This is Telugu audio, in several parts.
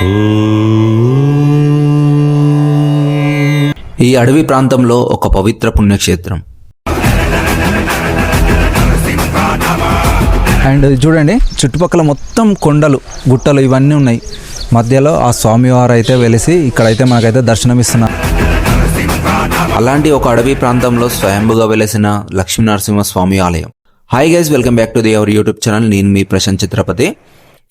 ఈ అడవి ప్రాంతంలో ఒక పవిత్ర పుణ్యక్షేత్రం. అండ్ చూడండి చుట్టుపక్కల మొత్తం కొండలు గుట్టలు ఇవన్నీ ఉన్నాయి. మధ్యలో ఆ స్వామివారు అయితే వెలిసి ఇక్కడైతే మనకైతే దర్శనమిస్తున్నారు. అలాంటి ఒక అడవి ప్రాంతంలో స్వయంభుగా వెలసిన లక్ష్మీ నరసింహస్వామి ఆలయం. Hi guys welcome back to the our YouTube channel నేను మీ ప్రశాంత్ చిత్రపతి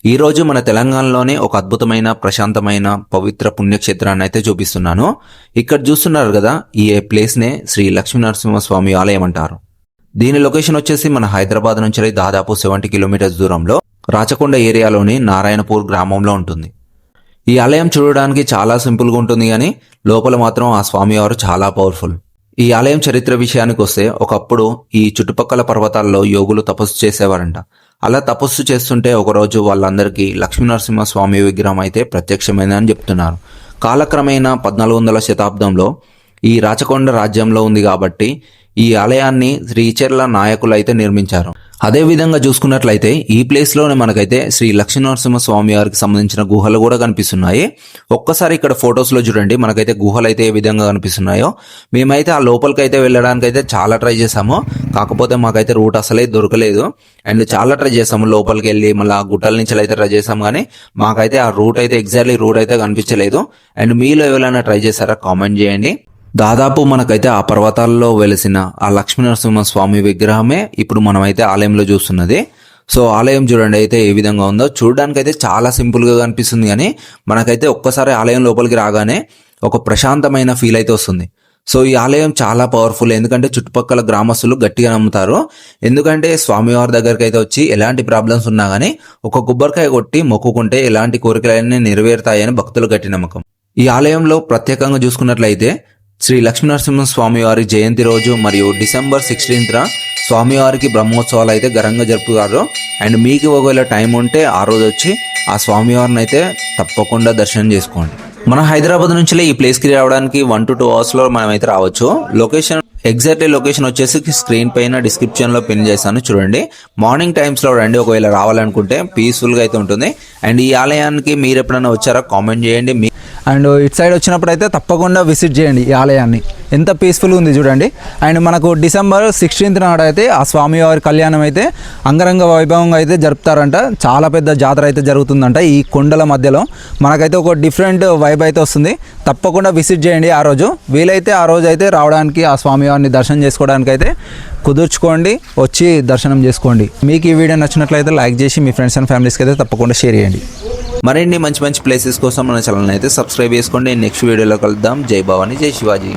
ఈరోజు మన తెలంగాణలోనే ఒక అద్భుతమైన ప్రశాంతమైన పవిత్ర పుణ్యక్షేత్రాన్ని అయితే చూపిస్తున్నాను. ఇక్కడ చూస్తున్నారు కదా ఈ ప్లేస్నే శ్రీ లక్ష్మీనరసింహస్వామి ఆలయం అంటారు. దీని లొకేషన్ వచ్చేసి మన హైదరాబాద్ నుంచి దాదాపు సెవెంటీ కిలోమీటర్స్ దూరంలో రాచకొండ ఏరియాలోని నారాయణపూర్ గ్రామంలో ఉంటుంది. ఈ ఆలయం చూడడానికి చాలా సింపుల్గా ఉంటుంది కానీ లోపల మాత్రం ఆ స్వామివారు చాలా పవర్ఫుల్. ఈ ఆలయం చరిత్ర విషయానికి వస్తే ఒకప్పుడు ఈ చుట్టుపక్కల పర్వతాల్లో యోగులు తపస్సు చేసేవారంట. అలా తపస్సు చేస్తుంటే ఒకరోజు వాళ్ళందరికీ లక్ష్మీనరసింహ స్వామి విగ్రహం అయితే ప్రత్యక్షమైందని చెప్తున్నారు. కాలక్రమేణా పద్నాలుగు వందల శతాబ్దంలో ఈ రాచకొండ రాజ్యంలో ఉంది కాబట్టి ఈ ఆలయాన్ని శ్రీచర్ల నాయకులు అయితే నిర్మించారు. అదే విధంగా చూసుకున్నట్లయితే ఈ ప్లేస్లోనే మనకైతే శ్రీ లక్ష్మీనరసింహ స్వామి వారికి సంబంధించిన గుహలు కూడా కనిపిస్తున్నాయి. ఒక్కసారి ఇక్కడ ఫొటోస్లో చూడండి మనకైతే గుహలు అయితే ఏ విధంగా కనిపిస్తున్నాయో. మేమైతే ఆ లోపలికి అయితే వెళ్ళడానికి అయితే చాలా ట్రై చేసాము కాకపోతే మాకైతే రూట్ అసలే దొరకలేదు. అండ్ చాలా ట్రై చేసాము లోపలికి వెళ్ళి మళ్ళీ ఆ గుట్టల నుంచి అయితే ట్రై చేసాము కానీ మాకైతే ఆ రూట్ అయితే ఎగ్జాక్ట్లీ రూట్ అయితే కనిపించలేదు. అండ్ మీలో ఎవరైనా ట్రై చేశారా? కామెంట్ చేయండి. దాదాపు మనకైతే ఆ పర్వతాల్లో వెలిసిన ఆ లక్ష్మీనరసింహ స్వామి విగ్రహమే ఇప్పుడు మనమైతే ఆలయంలో చూస్తున్నది. సో ఆలయం చూడండి అయితే ఏ విధంగా ఉందో. చూడడానికి అయితే చాలా సింపుల్గా కనిపిస్తుంది కానీ మనకైతే ఒక్కసారి ఆలయం లోపలికి రాగానే ఒక ప్రశాంతమైన ఫీల్ అయితే వస్తుంది. సో ఈ ఆలయం చాలా పవర్ఫుల్ ఎందుకంటే చుట్టుపక్కల గ్రామస్తులు గట్టిగా నమ్ముతారు. ఎందుకంటే స్వామివారి దగ్గరికి అయితే వచ్చి ఎలాంటి ప్రాబ్లమ్స్ ఉన్నా కానీ ఒక కొబ్బరికాయ కొట్టి మొక్కుకుంటే ఎలాంటి కోరికలన్నీ నెరవేరుతాయని భక్తులు గట్టి నమ్మకం. ఈ ఆలయంలో ప్రత్యేకంగా చూసుకున్నట్లయితే శ్రీ లక్ష్మీనరసింహ స్వామివారి జయంతి రోజు మరియు డిసెంబర్ సిక్స్టీన్త్న స్వామివారికి బ్రహ్మోత్సవాలు అయితే ఘనంగా జరుపుతారు. అండ్ మీకు ఒకవేళ టైం ఉంటే ఆ రోజు వచ్చి ఆ స్వామివారిని అయితే తప్పకుండా దర్శనం చేసుకోండి. మన హైదరాబాద్ నుంచి ఈ ప్లేస్కి రావడానికి వన్ టు టూ అవర్స్లో మనం అయితే రావచ్చు. లొకేషన్ ఎగ్జాక్ట్లీ లొకేషన్ వచ్చేసి స్క్రీన్ పైన డిస్క్రిప్షన్లో పిన్ చేస్తాను చూడండి. మార్నింగ్ టైమ్స్లో రండి ఒకవేళ రావాలనుకుంటే పీస్ఫుల్గా అయితే ఉంటుంది. అండ్ ఈ ఆలయానికి మీరు ఎప్పుడైనా వచ్చారా కామెంట్ చేయండి. మీ అండ్ ఇటు సైడ్ వచ్చినప్పుడు అయితే తప్పకుండా విజిట్ చేయండి ఈ ఆలయాన్ని. ఎంత పీస్ఫుల్ ఉంది చూడండి. అండ్ మనకు డిసెంబర్ సిక్స్టీన్త్ నాడు అయితే ఆ స్వామివారి కళ్యాణం అయితే అంగరంగ వైభవంగా అయితే జరుపుతారంట. చాలా పెద్ద జాతర అయితే జరుగుతుందంట ఈ కొండల మధ్యలో. మనకైతే ఒక డిఫరెంట్ వైబ్ అయితే వస్తుంది. తప్పకుండా విజిట్ చేయండి ఆ రోజు. వీలైతే ఆ రోజు అయితే రావడానికి ఆ స్వామివారిని దర్శనం చేసుకోవడానికి అయితే కుదుర్చుకోండి వచ్చి దర్శనం చేసుకోండి. మీకు ఈ వీడియో నచ్చినట్లయితే లైక్ చేసి మీ ఫ్రెండ్స్ అండ్ ఫ్యామిలీస్కి అయితే తప్పకుండా షేర్ చేయండి. మరిన్ని మంచి మంచి ప్లేసెస్ కోసం మన ఛానల్ అయితే సబ్స్క్రైబ్ చేసుకోండి. నెక్స్ట్ వీడియోలో కలుద్దాం. జై భవాని. జై శివాజీ.